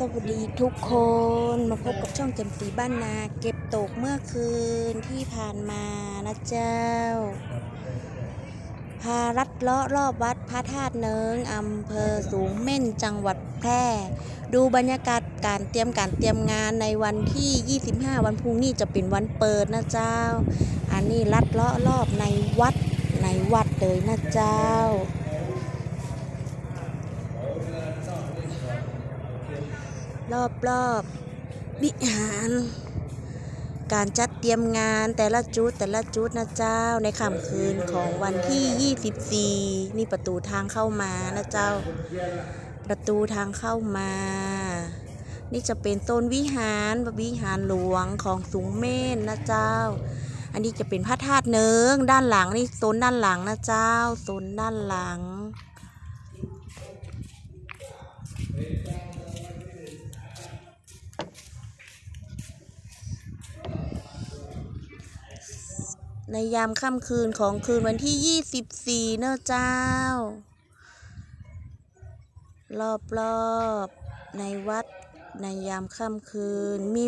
สวัสดีทุกคนมาพบกับช่องแจมสีบ้านนา เก็บตกเมื่อคืนที่ผ่านมานะเจ้า พารัดเลาะรอบวัดพระธาตุเนิงอำเภอสูงเม่นจังหวัดแพร่ ดูบรรยากาศการเตรียมการเตรียมงานในวันที่ 25 วันพรุ่งนี้จะเป็นวันเปิดนะเจ้า อันนี้ลัดเลาะรอบในวัดในวัดเลยนะเจ้า รอบรอบวิหาร การจัดเตรียมงานแต่ละจุดแต่ละจุดนะเจ้าในค่ำคืนของวันที่ 24 นี่ประตูทางเข้ามานะเจ้า ประตูทางเข้ามา นี่จะเป็นโซนวิหารวิหารหลวงของสูงเม่นนะเจ้า อันนี้จะเป็นพระธาตุเนิงด้านหลังนี่โซนด้านหลังนะเจ้าโซนด้านหลัง ในยามค่ำคืนของคืนวันที่ 24 เนอะเจ้า รอบรอบๆในวัดในยามค่ำคืนมี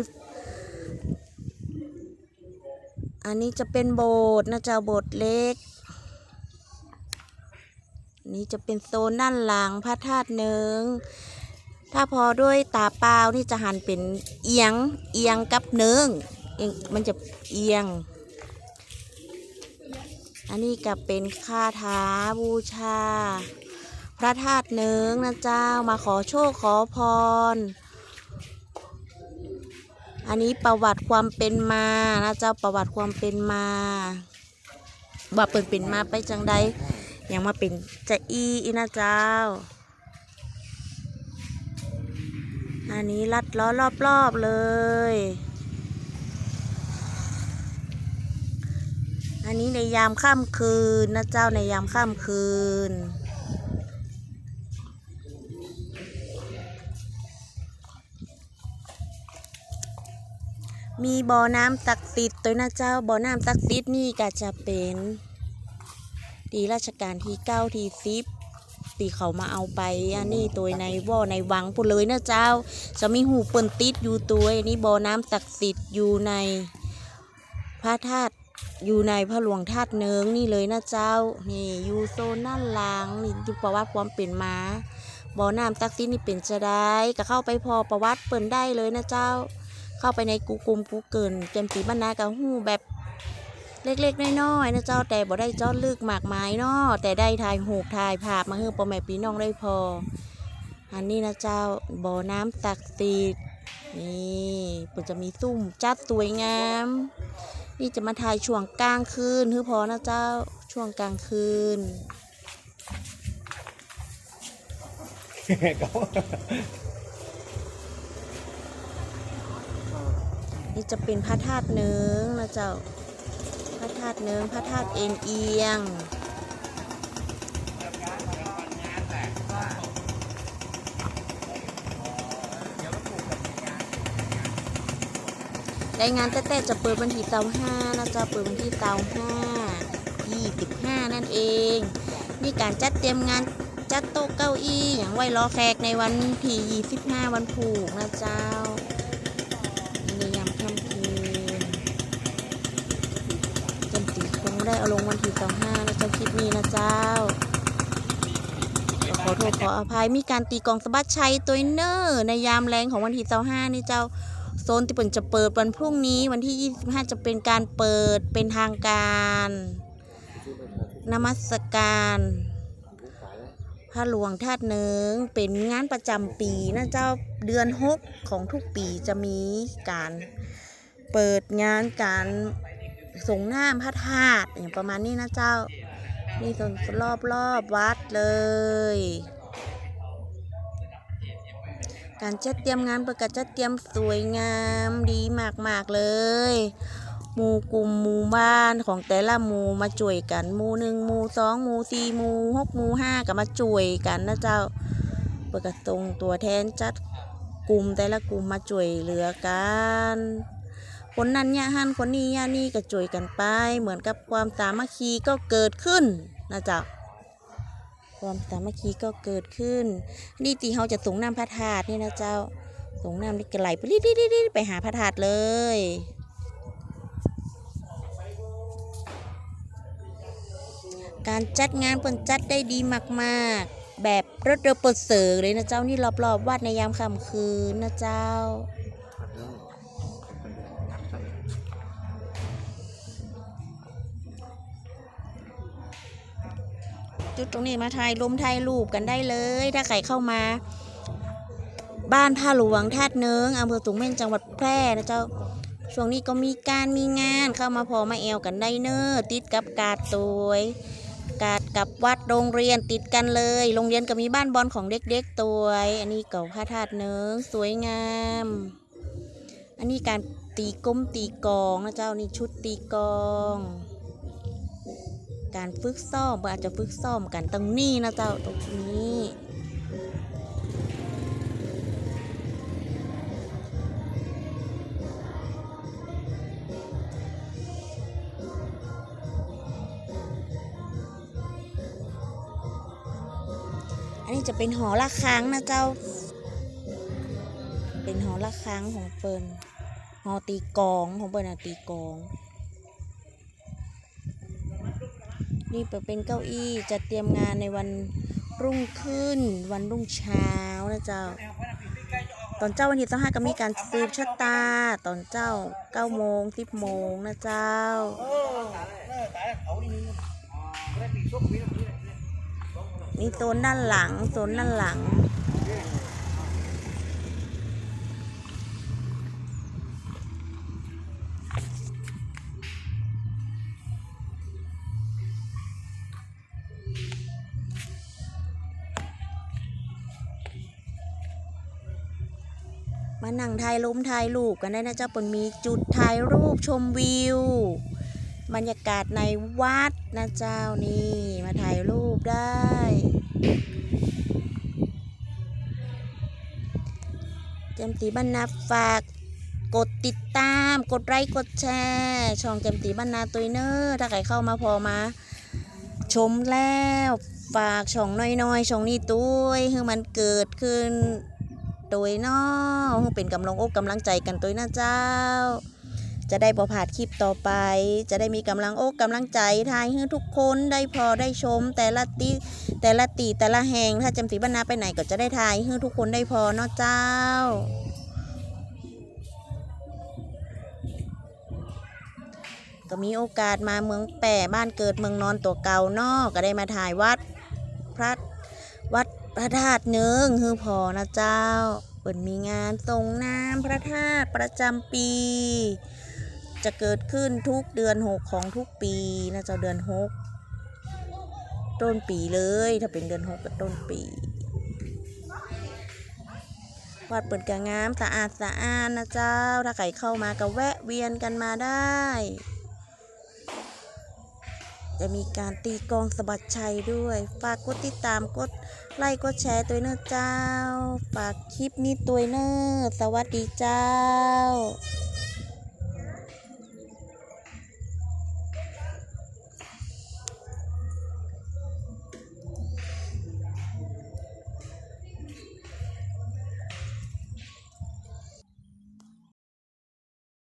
อันนี้จะเป็นโบสถ์นะเจ้าโบสถ์เล็ก นี่จะเป็นโซนด้านหลังพระธาตุเนิงถ้าพอด้วยตาเปล่านี่จะหันเป็นเอียงเอียงกับเนิงเองมันจะเอียง อันนี้ก็เป็นคาถาบูชา พระธาตุเนิงนะเจ้ามาขอโชคขอพร อันนี้ประวัติความเป็นมานะเจ้าประวัติความเป็นมาว่าเปิดเป็นมาไปจังใดย่างมาเป็นจะอีอีนะเจ้า อันนี้ลัดล้อรอบๆเลย อันนี้ในยามค่ำคืนนะเจ้าในยามค่ำคืน มีบ่อน้ำศักดิ์สิทธิ์ตัวนะเจ้าบ่อน้ำศักดิ์สิทธิ์นี่ก็จะเป็นตีราชการที่เก้าที่สิบตีเขามาเอาไป อันนี้ตัวในบ่อในวังพูดเลยนะเจ้า จะมีหูเปิ่นติดอยู่ตัวอันนี้บ่อน้ำศักดิ์สิทธิ์อยู่ในพระธาตุ อยู่ในพระหลวงธาตุเนิงนี่เลยนะเจ้า นี่อยู่โซนด้านหลังนี่ที่ประวัติความเป็นมาบ่อน้ำตักซินี่เป็นจะได้ก็เข้าไปพอประวัติเปิ่นได้เลยนะเจ้า เข้าไปในกูกุมกูเกินเจมสีบรรณากับหูแบบเล็กๆน้อยๆนะเจ้าแต่บ่ได้จอดลึกมากมายเนาะแต่ได้ถ่ายหูปถ่ายภาพมาให้พ่อแม่พี่น้องได้พอ อันนี้นะเจ้าบ่อน้ำตักสิทธิ์ นี่มันจะมีซุ่มจัดสวยงาม นี่จะมาถ่ายช่วงกลางคืนคือพอนะเจ้าช่วงกลางคืนก็นี่จะเป็นพระธาตุเนืองนะเจ้าพระธาตุเนืองพระธาตุเอ็นเอียง รายงานแต่แต่จะเปิดวันที่เตาห้านะจ๊ะเปิดวันที่เตาห้ายี่สิบห้านั่นเองนี่การจัดเตรียมงานจัดโต๊ะเก้าอี้อย่างไว้รอแขกในวันที่ยี่สิบห้าวันผูกนะเจ้าในยามค่ำคืนจำสีคงได้เอาลงวันที่เตาห้านะเจ้าคลิปนี้นะเจ้าขอโทษขออภัยมีการตีกลองสะบัดชัยตัวเนอร์ในยามแรงของวันที่เตาห้านี่เจ้า โซนที่เปิจะเปิดวันพรุ่งนี้วันที่ 25 จะเป็นการเปิดเป็นทางการนมัสการพระหลวงธาตุเนิงเป็นงานประจำปีนะเจ้าเดือนหกของทุกปีจะมีการเปิดงานการส่งน้ำพระธาตุอย่างประมาณนี้นะเจ้านี่ส่วนรอบรอบวัดเลย การจัดเตรียมงานเปิดการจัดเตรียมสวยงามดีมากๆเลยหมู่กลุ่มหมู่บ้านของแต่ละหมู่มาช่วยกันหมู่หนึ่งหมู่สองหมู่สี่หมู่หกหมู่ห้าก็มาช่วยกันนะเจ้าเปิดกระตรงตัวแทนจัดกลุ่มแต่ละกลุ่มมาช่วยเหลือกันคนนั้นเนี่ยหันคนนี้เนี่ยนี่ก็ช่วยกันไป เหมือนกับความสามัคคีก็เกิดขึ้นนะเจ้า ความสามัคคีก็เกิดขึ้น นี่ตีเขาจะสูงน้ำพระธาตุนี่นะเจ้าส่งน้ำนี่ก็ไหลไปรีดๆๆๆไปหาพระธาตุเลยการจัดงานเปิ่นจัดได้ดีมากๆ แบบรถเรือเปิดเสือเลยนะเจ้านี่รอบๆวัดในยามค่ำคืนนะเจ้า จุดตรงนี้มาถ่ายลมถ่ายรูปกันได้เลย ถ้าใครเข้ามา บ้านผ้าหลวงธาตุเนิงอำเภอสูงเม่นจังหวัดแพร่นะเจ้าช่วงนี้ก็มีการมีงานเข้ามาพอมาแอวกันได้เนอะติดกับกาดตัวยกาดกับวัดโรงเรียนติดกันเลย โรงเรียนก็มีบ้านบอลของเด็กๆตัวยอันนี้เก่าพระธาตุเนิงสวยงาม อันนี้การตีก้มตีกองนะเจ้านี่ชุดตีกอง การฝึกซ้อมอาจจะฝึกซ้อมกันตรงนี้นะเจ้าตรงนี้อันนี้จะเป็นหอระฆังนะเจ้า เป็นหอระฆังของเปิลหอตีกองของเปิลนะตีกอง นี่เป็นเก้าอี้จะเตรียมงานในวันรุ่งขึ้น วันรุ่งเช้านะเจ้า ตอนเจ้าวันที่ต้องห้าก็มีการสืบชะตา ตอนเจ้าเก้าโมงสิบโมงนะเจ้ามีโซนด้านหลังโซนด้านหลัง มานั่งถ่ายลมถ่ายรูปกันได้นะเจ้าปนมีจุดถ่ายรูปชมวิว บรรยากาศในวัดนะเจ้านี่มาถ่ายรูปได้ เจมตีบรรณาฝากกดติดตามกดไลค์กดแชร์ช่องเจมตีบรรณาตัวเนอร์ถ้าใครเข้ามาพอมา ชมแล้วฝากช่องน้อยๆช่องนี้ตัวให้มันเกิดขึ้น โดยเนอให้เป็นกำลังอกกำลังใจกันตัวนะเจ้า จะได้บอผาดคลิปต่อไป จะได้มีกำลังอกกำลังใจทายให้ทุกคนได้พอได้ชม แต่ละตีแต่ละตีแต่ละแห่งถ้าจำสีบรรณาไปไหนก็จะได้ทายให้ทุกคนได้พอเนาะเจ้าก็มีโอกาสมาเมืองแปะบ้านเกิดเมืองนอนตัวเก่าเนอกก็ได้มาถ่ายวัดพระวัด ระธาตุเนืองฮือพอนะเจ้าเปิดมีงานส่งน้ำพระธาตุประจำปี จะเกิดขึ้นทุกเดือนหกของทุกปีนะเจ้าเดือนหกต้นปีเลย ถ้าเป็นเดือนหกก็ต้นปีวัดเปิดกระงามสะอาดสะอาดนะเจ้า ถ้าใครเข้ามาก็แวะเวียนกันมาได้ จะมีการตีกองสะบัดชัยด้วย ฝากกดติดตามกดไลค์กดแชร์ตัวเนอร์เจ้า ฝากคลิปนี้ตัวเนอร์สวัสดีเจ้า